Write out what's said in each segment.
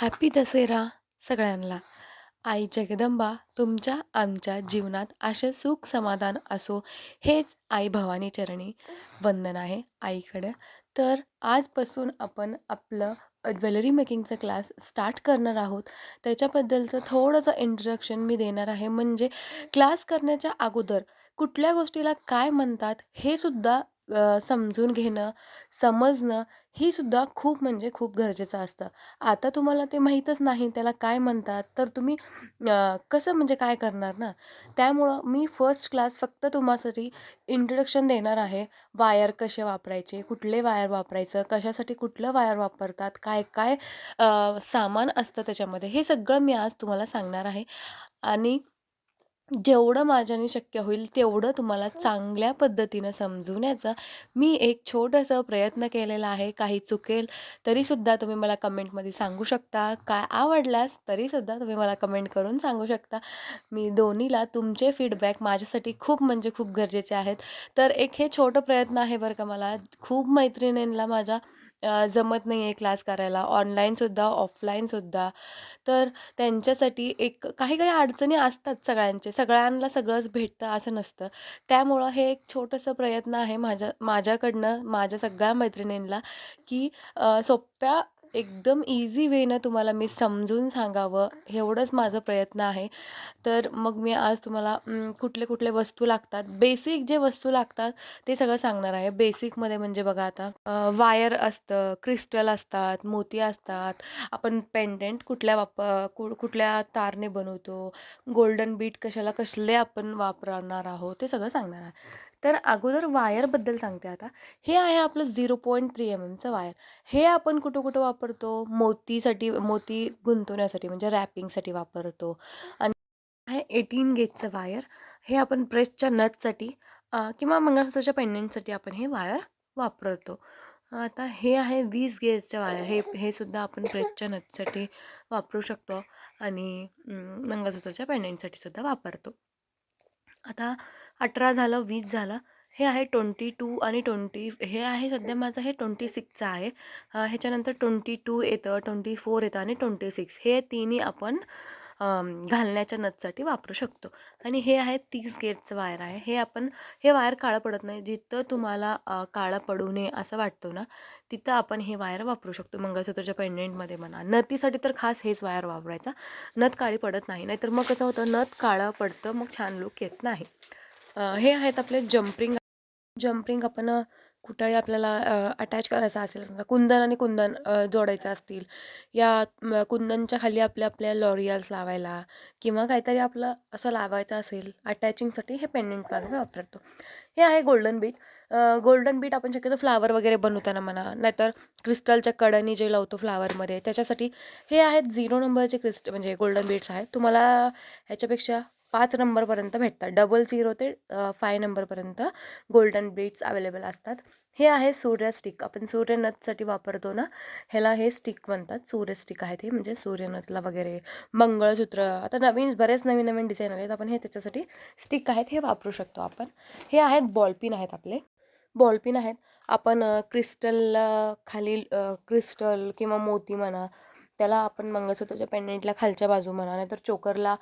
Happy Dussehra सगळ्यांना. आई जगदंबा तुमच्या आमच्या जीवनात असे सुख समाधान असो हेच आई भवानी चरणी. वंदन आहे आईकडं. तर आजपासून आपण आपलं ज्वेलरी मेकिंगचं क्लास स्टार्ट करणार आहोत. त्याच्याबद्दलचं थोडंसं इंट्रोडक्शन मी देणार आहे. म्हणजे क्लास करण्याच्या अगोदर कुठल्या गोष्टीला काय म्हणतात हे सुद्धा अ, समजून घेणं समजणं ही सुद्धा खूप म्हणजे खूप गरजेचं असतं. आता तुम्हाला ते माहीतच नाही त्याला काय म्हणतात तर तुम्ही अ, कसं म्हणजे काय करणार ना? त्यामुळं मी फर्स्ट क्लास फक्त तुम्हासाठी इंट्रोडक्शन देणार आहे वायर कसे वापरायचे कुठले वायर वापरायचं कशासाठी कुठलं वायर वापरतात काय काय अ, सामान असतं त्याच्यामध्ये हे सगळं मी आज तुम्हाला सांगणार आहे. आणि जेवढं माझ्याने शक्य होईल तेवढं तुम्हाला चांगल्या पद्धतीनं समजवण्याचा मी एक छोटंसं प्रयत्न केलेला आहे. काही चुकेल तरीसुद्धा तुम्ही मला कमेंटमध्ये सांगू शकता. काय आवडल्यास तरीसुद्धा तुम्ही मला कमेंट करून सांगू शकता. मी दोन्हीला तुमचे फीडबॅक माझ्यासाठी खूप म्हणजे खूप गरजेचे आहेत. तर एक हे छोटं प्रयत्न आहे बरं का मला. खूप मैत्रिणींना माझ्या जमत नाही आहे क्लास करायला ऑनलाईनसुद्धा ऑफलाईनसुद्धा तर त्यांच्यासाठी एक काही काही अडचणी असतात सगळ्यांचे सगळ्यांना सगळंच भेटतं असं नसतं. त्यामुळं हे एक छोटंसं प्रयत्न आहे माझ्या माझ्याकडनं माझ्या सगळ्या मैत्रिणींना की सोप्या एकदम इझी वेनं तुम्हाला मी समजून सांगावं एवढंच माझं प्रयत्न आहे. तर मग मी आज तुम्हाला कुठले कुठले वस्तू लागतात बेसिक जे वस्तू लागतात ते सगळं सांगणार आहे. बेसिकमध्ये म्हणजे बघा आता वायर असतं क्रिस्टल असतात मोती असतात. आपण पेंडेंट कुठल्या वाप कु कुठल्या तारने बनवतो गोल्डन बीट कशाला कसले आपण वापरणार आहोत ते सगळं सांगणार आहे. तर अगोदर वायरबद्दल सांगते आता. हे आहे आपलं झिरो पॉईंट थ्री एम एमचं वायर. हे आपण कुठं कुठं वापरतो? मोतीसाठी मोती गुंतवण्यासाठी म्हणजे रॅपिंगसाठी वापरतो. आणि आहे एटीन गेजचं वायर. हे आपण प्रेसच्या नथसाठी किंवा मंगळसूत्राच्या पेंडेंटसाठी आपण हे वायर वापरतो. आता हे आहे वीस गेजचं वायर. हे हे सुद्धा आपण प्रेसच्या नथसाठी वापरू शकतो आणि मंगळसूत्राच्या पेंडेंटसाठी सुद्धा वापरतो. आता अठरा झालं वीस झालं हे आहे ट्वेंटी टू आणि ट्वेंटी हे आहे सध्या माझं हे ट्वेंटी सिक्सचं आहे. ह्याच्यानंतर ट्वेंटी टू येतं ट्वेंटी फोर येतं आणि ट्वेंटी सिक्स. हे तिन्ही आपण घालण्याच्या नथसाठी वापरू शकतो. आणि हे आहे तीस गेटचं वायर आहे. हे आपण हे वायर काळं पडत नाही. जिथं तुम्हाला काळं पडू नये असं वाटतं ना तिथं आपण हे वायर वापरू शकतो. मंगळसूत्राच्या पेंडेंटमध्ये म्हणा. नथीसाठी तर खास हेच वायर वापरायचा. नथ काळी पडत नाही. नाहीतर मग कसं होतं? नथ काळं पडतं मग छान लुक येत नाही. हे आहेत आपले जम्पिंग जम्पिंग आपण कुठंही आपल्याला अटॅच करायचं असेल समजा कुंदन आणि कुंदन जोडायचं असतील या कुंदनच्या खाली आपल्या आपल्या लॉरियल्स लावायला किंवा काहीतरी आपलं असं लावायचं असेल अटॅचिंगसाठी हे पेंडेंट वगैरे वापरतो. हे आहे गोल्डन बीट गोल्डन बीट आपण शक्यतो फ्लावर वगैरे बनवताना म्हणा नाहीतर क्रिस्टलच्या कडानी जे लावतो फ्लावरमध्ये त्याच्यासाठी हे आहेत झिरो नंबरचे क्रिस्ट म्हणजे गोल्डन बीट्स आहेत. तुम्हाला ह्याच्यापेक्षा पाच नंबरपर्यंत भेटतात. डबल झिरो ते फाय नंबरपर्यंत गोल्डन बीट्स अवेलेबल असतात. हे आहे सूर्य स्टिक. आपण सूर्यनथसाठी वापरतो ना ह्याला हे स्टिक म्हणतात. सूर्य स्टिक आहेत हे म्हणजे सूर्यनथला वगैरे मंगळसूत्र. आता नवीन बरेच नवीन नवीन डिझाईन आले आहेत. आपण हे त्याच्यासाठी स्टिक आहेत हे वापरू शकतो आपण. हे आहेत बॉलपिन आहेत आपले. बॉलपिन आहेत. आपण क्रिस्टलला खाली क्रिस्टल किंवा मोती म्हणा त्याला आपण मंगळसूत्राच्या पेंडेंटला खालच्या बाजू म्हणा नाहीतर चोकरला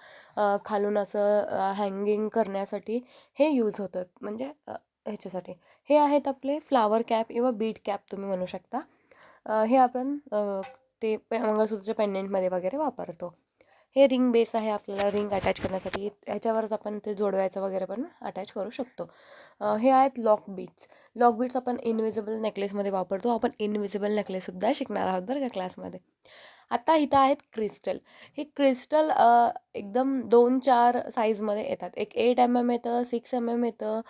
खालून असं हँगिंग करण्यासाठी हे यूज होतं म्हणजे ह्याच्यासाठी. हे आहेत आपले फ्लावर कॅप किंवा बीट कॅप तुम्ही म्हणू शकता. हे आपण ते मंगळसूत्राच्या पेंडेंटमध्ये वगैरे वापरतो. हे रिंग बेस आहे आपल्याला रिंग अटॅच करण्यासाठी. ह्याच्यावरच आपण ते जोडवायचं वगैरे पण अटॅच करू शकतो. हे आहेत लॉक बीट्स लॉक बीट्स आपण इनविजिबल नेकलेसमध्ये वापरतो. आपण इनविजिबल नेकलेससुद्धा शिकणार आहोत बरं का क्लासमध्ये आता इथं आहेत क्रिस्टल. हे क्रिस्टल एकदम दोन चार साईजमध्ये येतात. एक एट एम एम येतं सिक्स एम एम येतं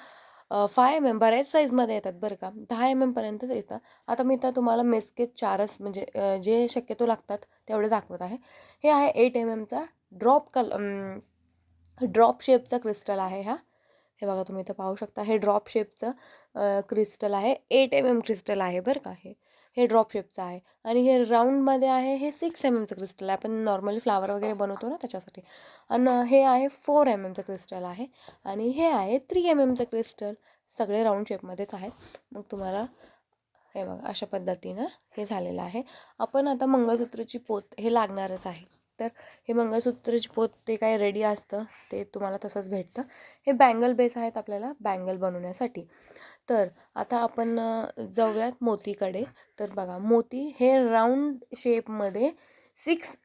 फाय एम एम बऱ्याच साईजमध्ये येतात बरं का. दहा एम एमपर्यंतच येतं. आता मी तर तुम्हाला मेस्केच चारच म्हणजे जे शक्यतो लागतात तेवढे दाखवत आहे. हे आहे एट एम एमचा ड्रॉप कल ड्रॉप शेपचा क्रिस्टल आहे हा. हे बघा तुम्ही इथं पाहू शकता. हे ड्रॉप शेपचं क्रिस्टल आहे. एट एम एम क्रिस्टल आहे बरं का हे. हे ड्रॉप शेपचं आहे. आणि हे राऊंडमध्ये आहे हे सिक्स एम एमचं क्रिस्टल आहे. आपण नॉर्मली फ्लावर वगैरे बनवतो ना त्याच्यासाठी. आणि हे आहे फोर एम एमचं क्रिस्टल आहे. आणि हे आहे थ्री एम एमचं क्रिस्टल सगळे राऊंड शेपमध्येच आहेत. मग तुम्हाला हे बघा अशा पद्धतीनं हे झालेलं आहे. आपण आता मंगळसूत्राची पोत हे लागणारच आहे. तर हे मंगळसूत्राची पोत ते काय रेडी असतं ते तुम्हाला तसंच भेटतं. हे बँगल बेस आहेत आपल्याला बँगल बनवण्यासाठी. तर आता आपण जाऊयात मोतीकडे. तर बघा मोती हे राऊंड शेपमध्ये सिक्स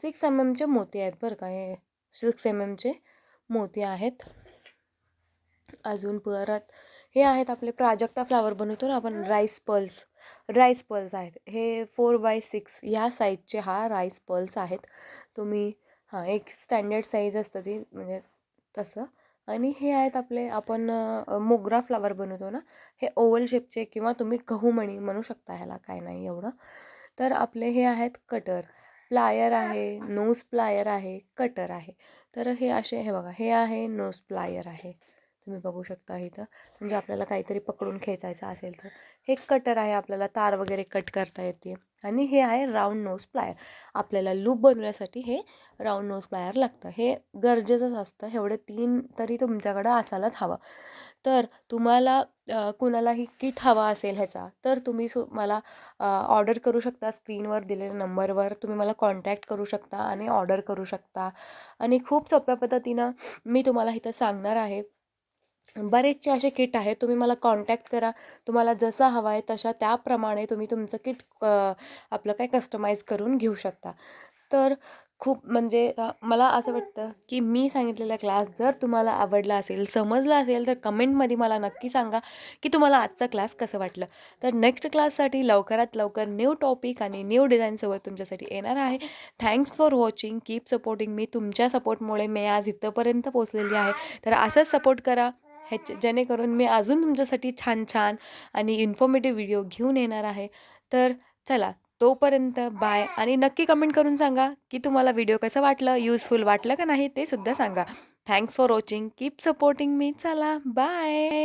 सिक्स एम एमचे मोती आहेत बरं का. हे सिक्स एम एमचे मोती आहेत. अजून परत हे आहेत आपले प्राजक्ता फ्लावर बनवतो ना आपण राईस पल्स. राईस पल्स आहेत. हे फोर बाय सिक्स ह्या साईजचे हा राईस पल्स आहेत. तुम्ही हां एक स्टँडर्ड साईज असतं ती म्हणजे तसं. आणि हे आहेत आपले आपण मोगरा फ्लावर बनवतो ना हे ओवल शेपचे किंवा तुम्ही गहूमणी म्हणू शकता ह्याला काय नाही एवढं. तर आपले हे आहेत कटर प्लायर आहे नोज प्लायर आहे कटर आहे. तर हे असे हे बघा हे आहे नोज प्लायर आहे. तुम्ही बघू शकता इथं. म्हणजे आपल्याला काहीतरी पकडून खेचायचं असेल तर. हे कटर आहे आपल्याला तार वगैरे कट करता येते. आणि हे आहे राऊंड नोज प्लायर आपल्याला लूप बनवण्यासाठी हे राऊंड नोज प्लायर लागतं. हे गरजेचंच असतं. एवढे तीन तरी तुमच्याकडं असायलाच हवं. तर तुम्हाला कुणालाही किट हवा असेल ह्याचा तर तुम्ही सु मला ऑर्डर करू शकता स्क्रीनवर दिलेल्या नंबरवर. तुम्ही मला कॉन्टॅक्ट करू शकता आणि ऑर्डर करू शकता. आणि खूप सोप्या पद्धतीनं मी तुम्हाला इथं सांगणार आहे. बरेचसे असे किट आहेत तुम्ही मला कॉन्टॅक्ट करा. तुम्हाला जसा हवा आहे तशा त्याप्रमाणे तुम्ही तुमचं किट आपलं काय कस्टमाइज करून घेऊ शकता. तर खूप म्हणजे मला असं वाटतं की मी सांगितलेला क्लास जर तुम्हाला आवडला असेल समजला असेल तर कमेंटमध्ये मला नक्की सांगा की तुम्हाला आजचा क्लास कसं वाटलं. तर नेक्स्ट क्लाससाठी लवकरात लवकर न्यू टॉपिक आणि न्यू डिझाईनसोबत तुमच्यासाठी येणार आहे. Thanks for watching keep supporting मी तुमच्या सपोर्टमुळे मी आज इथंपर्यंत पोचलेली आहे. तर असंच सपोर्ट करा. ह्याच्या जेणेकरून मी अजून तुमच्यासाठी छान छान आणि इन्फॉर्मेटिव्ह व्हिडिओ घेऊन येणार आहे. तर चला तोपर्यंत बाय आणि नक्की कमेंट करून सांगा की तुम्हाला व्हिडिओ कसं वाटलं युजफुल वाटलं का नाही ते सुद्धा सांगा. Thanks for watching keep supporting मी चला बाय